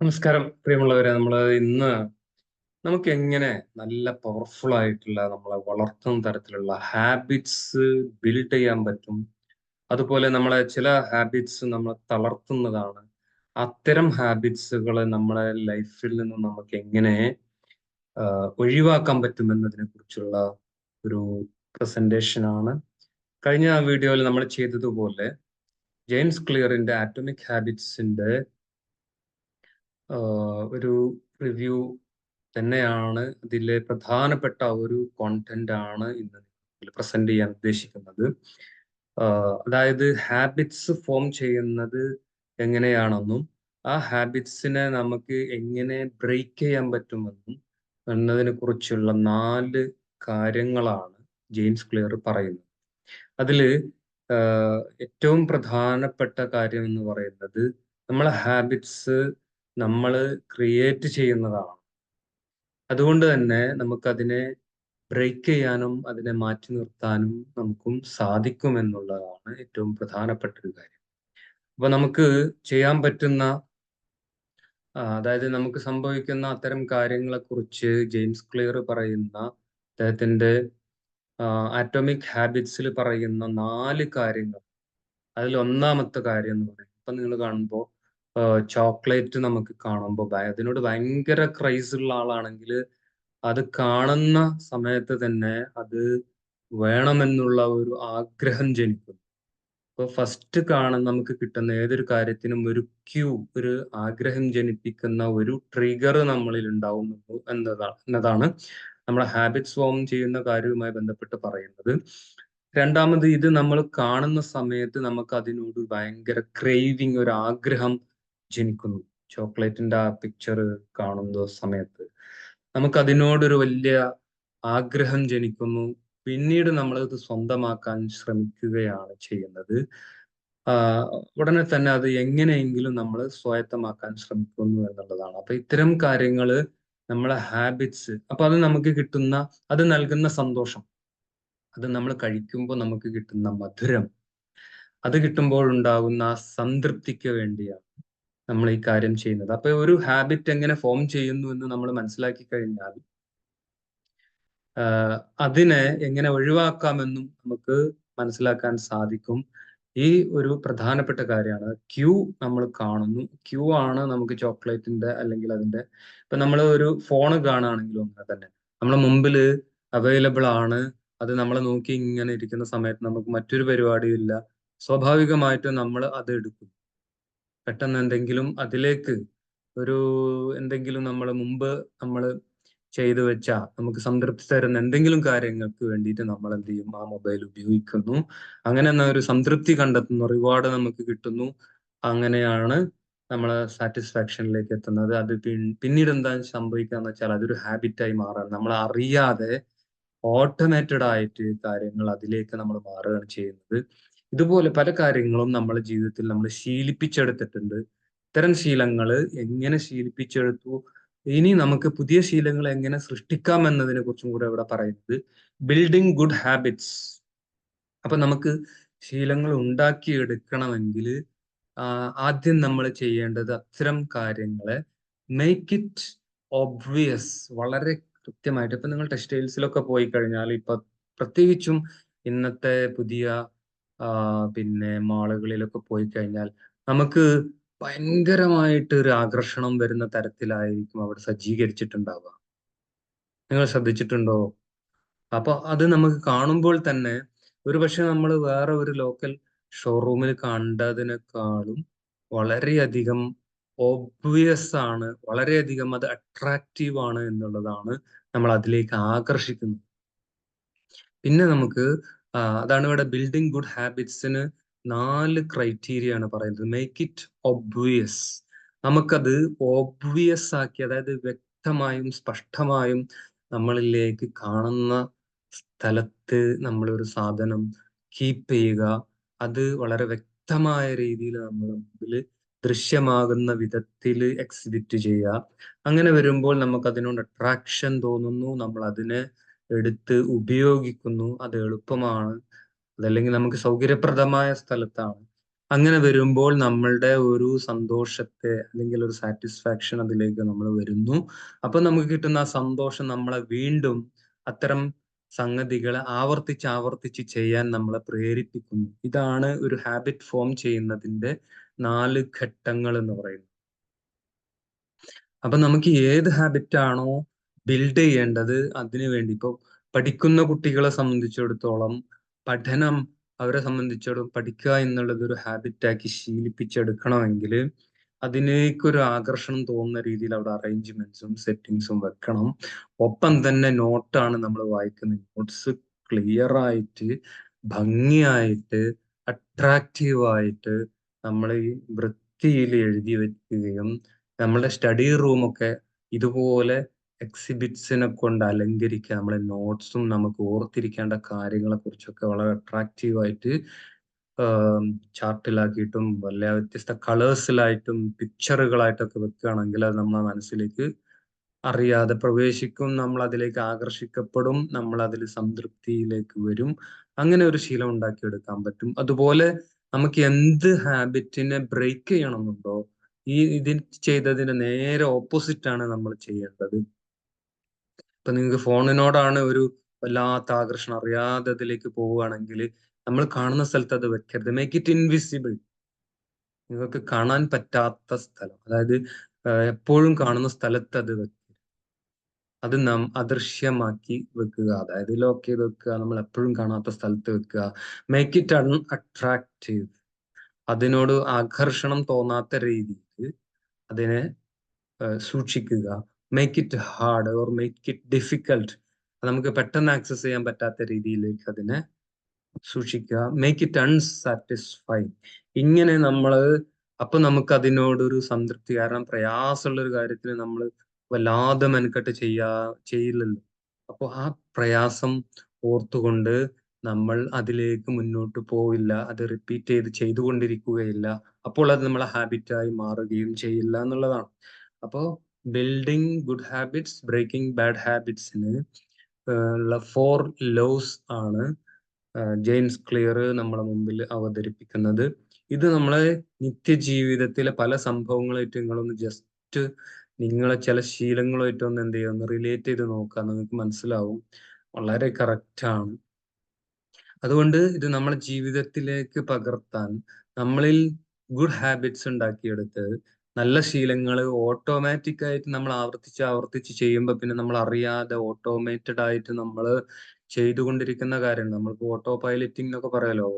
നമസ്കാരം പ്രിയമുള്ളവരെ. നമ്മൾ ഇന്ന് നമുക്ക് എങ്ങനെ നല്ല പവർഫുൾ ആയിട്ടുള്ള നമ്മളെ വളർത്തുന്ന തരത്തിലുള്ള ഹാബിറ്റ്സ് ബിൽഡ് ചെയ്യാൻ പറ്റും. അതുപോലെ നമ്മളെ ചില ഹാബിറ്റ്സ് നമ്മൾ തളർത്തുന്നതാണ്. അത്തരം ഹാബിറ്റ്സുകൾ നമ്മളെ ലൈഫിൽ നിന്ന് നമുക്ക് എങ്ങനെ ഒഴിവാക്കാൻ പറ്റുമെന്നതിനെ കുറിച്ചുള്ള ഒരു പ്രസന്റേഷൻ ആണ്. കഴിഞ്ഞ വീഡിയോയിൽ നമ്മൾ ചെയ്തതുപോലെ ജെയിംസ് ക്ലിയറിന്റെ ആറ്റോമിക് ഹാബിറ്റ്സിന്റെ ഒരു റിവ്യൂ തന്നെയാണ് ഇതിലെ പ്രധാനപ്പെട്ട ഒരു കോണ്ടന്റ് ആണ് ഇന്ന് പ്രസന്റ് ചെയ്യാൻ ഉദ്ദേശിക്കുന്നത്. അതായത് ഹാബിറ്റ്സ് ഫോം ചെയ്യുന്നത് എങ്ങനെയാണെന്നും ആ ഹാബിറ്റ്സിനെ നമുക്ക് എങ്ങനെ ബ്രേക്ക് ചെയ്യാൻ പറ്റുമെന്നും എന്നതിനെ കുറിച്ചുള്ള നാല് കാര്യങ്ങളാണ് ജെയിംസ് ക്ലിയർ പറയുന്നത്. അതിൽ ഏറ്റവും പ്രധാനപ്പെട്ട കാര്യം എന്ന് പറയുന്നത് നമ്മളെ ഹാബിറ്റ്സ് നമ്മൾ ക്രിയേറ്റ് ചെയ്യുന്നതാണ്. അതുകൊണ്ട് തന്നെ നമുക്കതിനെ ബ്രേക്ക് ചെയ്യാനും അതിനെ മാറ്റി നിർത്താനും നമുക്കും സാധിക്കും എന്നുള്ളതാണ് ഏറ്റവും പ്രധാനപ്പെട്ട ഒരു കാര്യം. അപ്പൊ നമുക്ക് ചെയ്യാൻ പറ്റുന്ന അതായത് നമുക്ക് സംഭവിക്കുന്ന അത്തരം കാര്യങ്ങളെ കുറിച്ച് ജെയിംസ് ക്ലിയർ പറയുന്ന അദ്ദേഹത്തിന്റെ ആറ്റോമിക് ഹാബിറ്റ്സിൽ പറയുന്ന നാല് കാര്യങ്ങൾ. അതിൽ ഒന്നാമത്തെ കാര്യം എന്ന് പറയുന്നത്. ഇപ്പൊ നിങ്ങൾ കാണുമ്പോൾ ചോക്ലേറ്റ് നമുക്ക് കാണുമ്പോൾ അതിനോട് ഭയങ്കര ക്രൈസ് ഉള്ള ആളാണെങ്കിൽ അത് കാണുന്ന സമയത്ത് തന്നെ അത് വേണമെന്നുള്ള ഒരു ആഗ്രഹം ജനിക്കും. ഇപ്പൊ ഫസ്റ്റ് കാണാൻ നമുക്ക് കിട്ടുന്ന ഏതൊരു കാര്യത്തിനും ഒരു ക്യൂ ഒരു ആഗ്രഹം ജനിപ്പിക്കുന്ന ഒരു ട്രിഗർ നമ്മളിൽ ഉണ്ടാവുന്നു എന്നതാണ് എന്നതാണ് നമ്മളെ ഹാബിറ്റ്സ് ഫോം ചെയ്യുന്ന കാര്യവുമായി ബന്ധപ്പെട്ട് പറയുന്നത്. രണ്ടാമത് ഇത് നമ്മൾ കാണുന്ന സമയത്ത് നമുക്ക് അതിനോട് ഭയങ്കര ക്രേവിങ് ഒരു ആഗ്രഹം ജനിക്കുന്നു. ചോക്ലേറ്റിന്റെ ആ പിക്ചർ കാണുന്ന സമയത്ത് നമുക്ക് അതിനോടൊരു വലിയ ആഗ്രഹം ജനിക്കുന്നു. പിന്നീട് നമ്മൾ ഇത് സ്വന്തമാക്കാൻ ശ്രമിക്കുകയാണ് ചെയ്യുന്നത്. ഉടനെ തന്നെ അത് എങ്ങനെയെങ്കിലും നമ്മൾ സ്വായത്തമാക്കാൻ ശ്രമിക്കുന്നു എന്നുള്ളതാണ്. അപ്പൊ ഇത്തരം കാര്യങ്ങൾ നമ്മളെ ഹാബിറ്റ്സ് അപ്പൊ അത് നമുക്ക് കിട്ടുന്ന അത് നൽകുന്ന സന്തോഷം. അത് നമ്മൾ കഴിക്കുമ്പോൾ നമുക്ക് കിട്ടുന്ന മധുരം. അത് കിട്ടുമ്പോൾ ഉണ്ടാകുന്ന സംതൃപ്തിക്ക് വേണ്ടിയാണ്. നമ്മൾ ഈ കാര്യം ചെയ്യുന്നത്. അപ്പൊ ഒരു ഹാബിറ്റ് എങ്ങനെ ഫോം ചെയ്യുന്നു എന്ന് നമ്മൾ മനസ്സിലാക്കി കഴിഞ്ഞാൽ അതിനെ എങ്ങനെ ഒഴിവാക്കാമെന്നും നമുക്ക് മനസ്സിലാക്കാൻ സാധിക്കും. ഈ ഒരു പ്രധാനപ്പെട്ട കാര്യമാണ്. ക്യൂ നമ്മൾ കാണുന്നു. ക്യൂ ആണ് നമുക്ക് ചോക്ലേറ്റിന്റെ അല്ലെങ്കിൽ അതിന്റെ ഇപ്പൊ നമ്മൾ ഒരു ഫോൺ കാണുകയാണെങ്കിലും അങ്ങനെ തന്നെ. നമ്മളെ മുമ്പിൽ അവൈലബിൾ ആണ്. അത് നമ്മളെ നോക്കി ഇങ്ങനെ ഇരിക്കുന്ന സമയത്ത് നമുക്ക് മറ്റൊരു പരിപാടിയും ഇല്ല. സ്വാഭാവികമായിട്ടും നമ്മൾ അത് എടുക്കും പെട്ടെന്ന് എന്തെങ്കിലും അതിലേക്ക് ഒരു എന്തെങ്കിലും നമ്മൾ മുമ്പ് നമ്മൾ ചെയ്തു വെച്ച നമുക്ക് സംതൃപ്തി തരുന്ന എന്തെങ്കിലും കാര്യങ്ങൾക്ക് വേണ്ടിയിട്ട് നമ്മൾ എന്ത് ചെയ്യും ആ മൊബൈൽ ഉപയോഗിക്കുന്നു. അങ്ങനെ ഒരു സംതൃപ്തി കണ്ടെത്തുന്നു റിവാർഡ് നമുക്ക് കിട്ടുന്നു. അങ്ങനെയാണ് നമ്മൾ സാറ്റിസ്ഫാക്ഷനിലേക്ക് എത്തുന്നത്. അത് പിന്നീട് എന്താ സംഭവിക്കാന്ന് വെച്ചാൽ അതൊരു ഹാബിറ്റായി മാറാണ്. നമ്മൾ അറിയാതെ ഓട്ടോമേറ്റഡ് ആയിട്ട് കാര്യങ്ങൾ അതിലേക്ക് നമ്മൾ മാറുകയാണ് ചെയ്യുന്നത്. ഇതുപോലെ പല കാര്യങ്ങളും നമ്മുടെ ജീവിതത്തിൽ നമ്മൾ ശീലിപ്പിച്ചെടുത്തിട്ടുണ്ട്. ഇത്തരം ശീലങ്ങൾ എങ്ങനെ ശീലിപ്പിച്ചെടുത്തു? ഇനി നമുക്ക് പുതിയ ശീലങ്ങൾ എങ്ങനെ സൃഷ്ടിക്കാം എന്നതിനെ കുറിച്ചും കൂടെ ഇവിടെ പറയുന്നത് ബിൽഡിംഗ് ഗുഡ് ഹാബിറ്റ്സ് അപ്പൊ നമുക്ക് ശീലങ്ങൾ ഉണ്ടാക്കിയെടുക്കണമെങ്കിൽ ആദ്യം നമ്മൾ ചെയ്യേണ്ടത് അത്തരം കാര്യങ്ങളെ മേക്ക് ഇറ്റ് ഒബ്വിയസ് വളരെ കൃത്യമായിട്ട്. ഇപ്പൊ നിങ്ങൾ ടെക്സ്റ്റൈൽസിലൊക്കെ പോയി കഴിഞ്ഞാൽ ഇപ്പൊ പ്രത്യേകിച്ചും ഇന്നത്തെ പുതിയ പിന്നെ മാളുകളിലൊക്കെ പോയി കഴിഞ്ഞാൽ നമുക്ക് ഭയങ്കരമായിട്ട് ഒരു ആകർഷണം വരുന്ന തരത്തിലായിരിക്കും അവിടെ സജ്ജീകരിച്ചിട്ടുണ്ടാവുക. നിങ്ങൾ ശ്രദ്ധിച്ചിട്ടുണ്ടോ? അപ്പൊ അത് നമുക്ക് കാണുമ്പോൾ തന്നെ ഒരുപക്ഷെ നമ്മൾ വേറെ ഒരു ലോക്കൽ ഷോറൂമിൽ കണ്ടതിനേക്കാളും വളരെയധികം ഓബ്വിയസ് ആണ് വളരെയധികം അത് അട്രാക്റ്റീവ് ആണ് എന്നുള്ളതാണ് നമ്മൾ അതിലേക്ക് ആകർഷിക്കുന്നത്. പിന്നെ നമുക്ക് അതാണ് ഇവിടെ ബിൽഡിംഗ് ഗുഡ് ഹാബിറ്റ്സിന് നാല് ക്രൈറ്റീരിയ ആണ് പറയുന്നത്. മേക്ക് ഇറ്റ് ഒബ്വിയസ് നമുക്കത് ഒബ്വിയസ് ആക്കി അതായത് വ്യക്തമായും സ്പഷ്ടമായും നമ്മളിലേക്ക് കാണുന്ന സ്ഥലത്ത് നമ്മളൊരു സാധനം കീപ്പ് ചെയ്യുക. അത് വളരെ വ്യക്തമായ രീതിയിൽ നമ്മൾ മുമ്പിൽ ദൃശ്യമാകുന്ന വിധത്തിൽ എക്സിബിറ്റ് ചെയ്യുക. അങ്ങനെ വരുമ്പോൾ നമുക്ക് അതിനോട് അട്രാക്ഷൻ തോന്നുന്നു. നമ്മൾ അതിനെ എടുത്ത് ഉപയോഗിക്കുന്നു അത് എളുപ്പമാണ്. അതല്ലെങ്കിൽ നമുക്ക് സൗകര്യപ്രദമായ സ്ഥലത്താണ്. അങ്ങനെ വരുമ്പോൾ നമ്മളുടെ ഒരു സന്തോഷത്തെ അല്ലെങ്കിൽ ഒരു സാറ്റിസ്ഫാക്ഷൻ അതിലേക്ക് നമ്മൾ വരുന്നു. അപ്പൊ നമുക്ക് കിട്ടുന്ന ആ സന്തോഷം നമ്മളെ വീണ്ടും അത്തരം സംഗതികളെ ആവർത്തിച്ച് ആവർത്തിച്ച് ചെയ്യാൻ നമ്മളെ പ്രേരിപ്പിക്കുന്നു. ഇതാണ് ഒരു ഹാബിറ്റ് ഫോം ചെയ്യുന്നതിന്റെ നാല് ഘട്ടങ്ങൾ എന്ന് പറയുന്നത്. അപ്പൊ നമുക്ക് ഏത് ഹാബിറ്റ് ആണോ ബിൽഡ് ചെയ്യേണ്ടത് അതിനു വേണ്ടി. ഇപ്പൊ പഠിക്കുന്ന കുട്ടികളെ സംബന്ധിച്ചിടത്തോളം പഠനം അവരെ സംബന്ധിച്ചിടത്തോളം പഠിക്കുക എന്നുള്ളത് ഒരു ഹാബിറ്റാക്കി ശീലിപ്പിച്ചെടുക്കണമെങ്കിൽ അതിലേക്കൊരു ആകർഷണം തോന്നുന്ന രീതിയിൽ അവിടെ അറേഞ്ച്മെന്റ്സും സെറ്റിങ്സും വെക്കണം. ഒപ്പം തന്നെ നോട്ടാണ് നമ്മൾ വായിക്കുന്നത്. നോട്ട്സ് ക്ലിയർ ആയിട്ട് ഭംഗിയായിട്ട് അട്രാക്റ്റീവായിട്ട് നമ്മൾ ഈ വൃത്തിയിൽ എഴുതി വെക്കുകയും നമ്മുടെ സ്റ്റഡി റൂമൊക്കെ ഇതുപോലെ എക്സിബിറ്റ്സിനെ കൊണ്ട് അലങ്കരിക്കുക നമ്മളെ നോട്ട്സും നമുക്ക് ഓർത്തിരിക്കേണ്ട കാര്യങ്ങളെ കുറിച്ചൊക്കെ വളരെ അട്രാക്റ്റീവായിട്ട് ചാർട്ടിലാക്കിയിട്ടും വല്ല വ്യത്യസ്ത കളേഴ്സിലായിട്ടും പിക്ചറുകളായിട്ടൊക്കെ വെക്കുകയാണെങ്കിൽ അത് നമ്മളെ മനസ്സിലേക്ക് അറിയാതെ പ്രവേശിക്കും നമ്മൾ അതിലേക്ക് ആകർഷിക്കപ്പെടും നമ്മൾ അതിൽ സംതൃപ്തിയിലേക്ക് വരും. അങ്ങനെ ഒരു ശീലം ഉണ്ടാക്കിയെടുക്കാൻ പറ്റും. അതുപോലെ നമുക്ക് എന്ത് ഹാബിറ്റിനെ ബ്രേക്ക് ചെയ്യണമെന്നുണ്ടോ? ഈ ഇതിൽ ചെയ്തതിന് നേരെ ഓപ്പോസിറ്റ് ആണ് നമ്മൾ ചെയ്യേണ്ടത്. ഇപ്പൊ നിങ്ങൾക്ക് ഫോണിനോടാണ് ഒരു വല്ലാത്ത ആകർഷണം. അറിയാതെ അതിലേക്ക് പോവുകയാണെങ്കിൽ നമ്മൾ കാണുന്ന സ്ഥലത്ത് അത് വെക്കരുത്. മേക്ക് ഇറ്റ് ഇൻവിസിബിൾ നിങ്ങൾക്ക് കാണാൻ പറ്റാത്ത സ്ഥലം. അതായത് എപ്പോഴും കാണുന്ന സ്ഥലത്ത് അത് വെക്കുക അത് നാം അദൃശ്യമാക്കി വെക്കുക. അതായത് ലോക്ക് ചെയ്ത് വെക്കുക. നമ്മൾ എപ്പോഴും കാണാത്ത സ്ഥലത്ത് വെക്കുക. മേക്ക് ഇറ്റ് അൺ അട്രാക്റ്റീവ് അതിനോട് ആകർഷണം തോന്നാത്ത രീതിയിൽ അതിനെ സൂക്ഷിക്കുക. Make it hard or make it difficult നമുക്ക് പെട്ടെന്ന് ആക്സസ് ചെയ്യാൻ പറ്റാത്ത രീതിയിലേക്ക് അതിനെ സൂക്ഷിക്കുക. മേക്ക് ഇറ്റ് അൺസാറ്റിസ്ഫൈ ഇങ്ങനെ നമ്മൾ അപ്പൊ നമുക്ക് അതിനോടൊരു സംതൃപ്തി. കാരണം പ്രയാസമുള്ള ഒരു കാര്യത്തിന് നമ്മൾ വല്ലാതെ മെനക്കെട്ട് ചെയ്യാ ചെയ്യില്ലല്ലോ. അപ്പോൾ ആ പ്രയാസം ഓർത്തുകൊണ്ട് നമ്മൾ അതിലേക്ക് മുന്നോട്ട് പോവില്ല. അത് റിപ്പീറ്റ് ചെയ്ത് ചെയ്തുകൊണ്ടിരിക്കുകയില്ല. അപ്പോൾ അത് നമ്മളെ ഹാബിറ്റായി മാറുകയും ചെയ്യില്ല എന്നുള്ളതാണ്. അപ്പോൾ building good habits breaking bad ഹാബിറ്റ്സിന് ഉള്ള ഫോർ ലോസ് ആണ് ജെയിംസ് ക്ലിയർ നമ്മളെ മുമ്പിൽ അവതരിപ്പിക്കുന്നത്. ഇത് നമ്മളെ നിത്യജീവിതത്തിലെ പല സംഭവങ്ങളായിട്ട് നിങ്ങളൊന്ന് ജസ്റ്റ് നിങ്ങളെ ചില ശീലങ്ങളുമായിട്ട് ഒന്ന് എന്ത് ചെയ്യുക ഒന്ന് റിലേറ്റ് ചെയ്ത് നോക്കുക നിങ്ങൾക്ക് മനസ്സിലാവും. വളരെ കറക്റ്റ് ആണ്. അതുകൊണ്ട് ഇത് നമ്മളെ ജീവിതത്തിലേക്ക് പകർത്താൻ നമ്മളിൽ ഗുഡ് ഹാബിറ്റ്സ് ഉണ്ടാക്കിയെടുത്ത് നല്ല ശീലങ്ങൾ ഓട്ടോമാറ്റിക് ആയിട്ട് നമ്മൾ ആവർത്തിച്ച് ആവർത്തിച്ച് ചെയ്യുമ്പോൾ പിന്നെ നമ്മൾ അറിയാതെ ഓട്ടോമേറ്റഡ് ആയിട്ട് നമ്മൾ ചെയ്തുകൊണ്ടിരിക്കുന്ന കാര്യങ്ങൾ നമ്മൾക്ക് ഓട്ടോ പൈലറ്റിംഗ് എന്നൊക്കെ പറയാലോ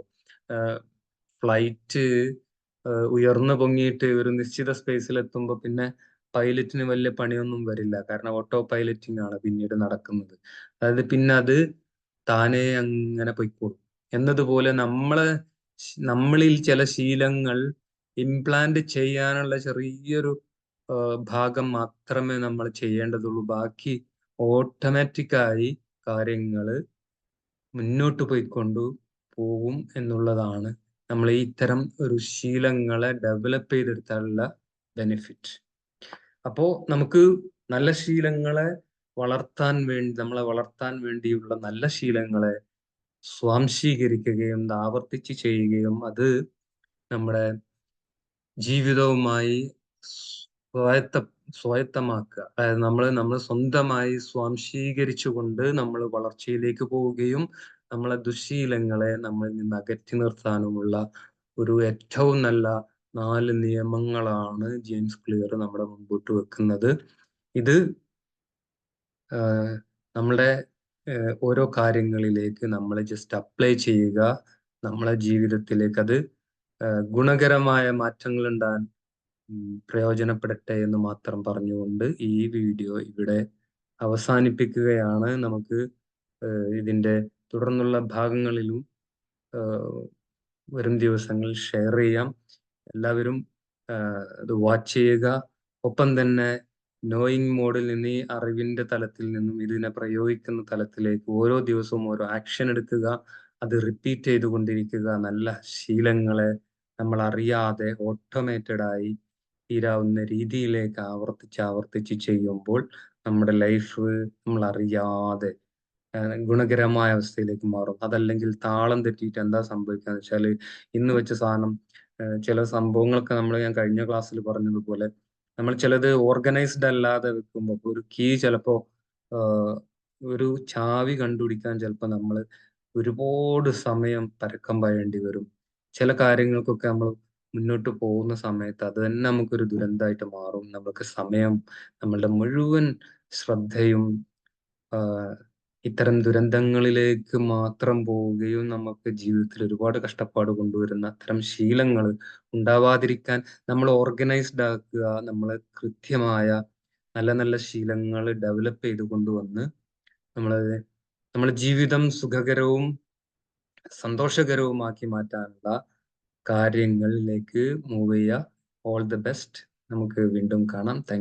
ഫ്ലൈറ്റ് ഉയർന്നു പൊങ്ങിയിട്ട് ഒരു നിശ്ചിത സ്പേസിൽ എത്തുമ്പോൾ പിന്നെ പൈലറ്റിന് വലിയ പണിയൊന്നും വരില്ല. കാരണം ഓട്ടോ പൈലറ്റിംഗ് ആണ് പിന്നീട് നടക്കുന്നത്. അതായത് പിന്നെ അത് താനേ അങ്ങനെ പൊയ്ക്കോളും. എന്നതുപോലെ നമ്മളെ നമ്മളിൽ ചില ശീലങ്ങൾ ഇംപ്ലാന്റ് ചെയ്യാനുള്ള ചെറിയൊരു ഭാഗം മാത്രമേ നമ്മൾ ചെയ്യേണ്ടതുള്ളൂ. ബാക്കി ഓട്ടോമാറ്റിക്കായി കാര്യങ്ങൾ മുന്നോട്ട് പോയിക്കൊണ്ടു പോകും എന്നുള്ളതാണ് നമ്മൾ ഈ ഇത്തരം ഒരു ശീലങ്ങളെ ഡെവലപ്പ് ചെയ്തെടുത്താലുള്ള ബെനിഫിറ്റ് അപ്പോ നമുക്ക് നല്ല ശീലങ്ങളെ വളർത്താൻ വേണ്ടി നമ്മളെ വളർത്താൻ വേണ്ടിയുള്ള നല്ല ശീലങ്ങളെ സ്വാംശീകരിക്കുകയും ആവർത്തിച്ച് ചെയ്യുകയും അത് നമ്മുടെ ജീവിതവുമായി സ്വായത്ത സ്വായത്തമാക്കുക. അതായത് നമ്മൾ നമ്മൾ സ്വന്തമായി സ്വാംശീകരിച്ചുകൊണ്ട് നമ്മൾ വളർച്ചയിലേക്ക് പോവുകയും നമ്മളെ ദുശീലങ്ങളെ നമ്മളിൽ നിന്ന് അകറ്റി നിർത്താനുമുള്ള ഒരു ഏറ്റവും നല്ല നാല് നിയമങ്ങളാണ് ജെയിംസ് ക്ലിയർ നമ്മുടെ മുമ്പോട്ട് വെക്കുന്നത്. ഇത് നമ്മുടെ ഓരോ കാര്യങ്ങളിലേക്ക് നമ്മൾ ജസ്റ്റ് അപ്ലൈ ചെയ്യുക. നമ്മളെ ജീവിതത്തിലേക്ക് അത് ഗുണകരമായ മാറ്റങ്ങൾ ഉണ്ടാകാൻ പ്രയോജനപ്പെടട്ടെ എന്ന് മാത്രം പറഞ്ഞുകൊണ്ട് ഈ വീഡിയോ ഇവിടെ അവസാനിപ്പിക്കുകയാണ്. നമുക്ക് ഇതിന്റെ തുടർന്നുള്ള ഭാഗങ്ങളിലും വരും ദിവസങ്ങളിൽ ഷെയർ ചെയ്യാം. എല്ലാവരും ഇത് വാച്ച് ചെയ്യുക. ഒപ്പം തന്നെ നോയിങ് മോഡിൽ നിന്ന് ഈ അറിവിന്റെ തലത്തിൽ നിന്നും ഇതിനെ പ്രയോഗിക്കുന്ന തലത്തിലേക്ക് ഓരോ ദിവസവും ഓരോ ആക്ഷൻ എടുക്കുക. അത് റിപ്പീറ്റ് ചെയ്തുകൊണ്ടിരിക്കുക. നല്ല ശീലങ്ങളെ നമ്മൾ അറിയാതെ ഓട്ടോമേറ്റഡ് ആയി തീരാവുന്ന രീതിയിലേക്ക് ആവർത്തിച്ച് ആവർത്തിച്ച് ചെയ്യുമ്പോൾ നമ്മുടെ ലൈഫ് നമ്മൾ അറിയാതെ ഗുണകരമായ അവസ്ഥയിലേക്ക് മാറും. അതല്ലെങ്കിൽ താളം തെറ്റിയിട്ട് എന്താ സംഭവിക്കുക വെച്ചാൽ ഇന്ന് വെച്ച സാധനം ചില സംഭവങ്ങളൊക്കെ നമ്മൾ ഞാൻ കഴിഞ്ഞ ക്ലാസ്സിൽ പറഞ്ഞതുപോലെ നമ്മൾ ചിലത് ഓർഗനൈസ്ഡ് അല്ലാതെ വെക്കുമ്പോൾ ഒരു കീ ചിലപ്പോ ഒരു ചാവി കണ്ടുപിടിക്കാൻ ചിലപ്പോൾ നമ്മൾ ഒരുപാട് സമയം പരക്കം പായേണ്ടി വരും. ചില കാര്യങ്ങൾക്കൊക്കെ നമ്മൾ മുന്നോട്ട് പോകുന്ന സമയത്ത് അത് തന്നെ നമുക്കൊരു ദുരന്തമായിട്ട് മാറും. നമുക്ക് സമയം നമ്മളുടെ മുഴുവൻ ശ്രദ്ധയും ഇത്തരം ദുരന്തങ്ങളിലേക്ക് മാത്രം പോവുകയും നമുക്ക് ജീവിതത്തിൽ ഒരുപാട് കഷ്ടപ്പാട് കൊണ്ടുവരുന്ന അത്തരം ശീലങ്ങൾ ഉണ്ടാവാതിരിക്കാൻ നമ്മൾ ഓർഗനൈസ്ഡ് ആക്കുക നമ്മൾ കൃത്യമായ നല്ല നല്ല ശീലങ്ങൾ ഡെവലപ്പ് ചെയ്ത് കൊണ്ടുവന്ന് നമ്മൾ നമ്മുടെ ജീവിതം സുഖകരവും സന്തോഷകരവുമാക്കി മാറ്റാനുള്ള കാര്യങ്ങളിലേക്ക് മൂവ് ചെയ്യുക. ഓൾ ദി ബെസ്റ്റ് നമുക്ക് വീണ്ടും കാണാം. താങ്ക്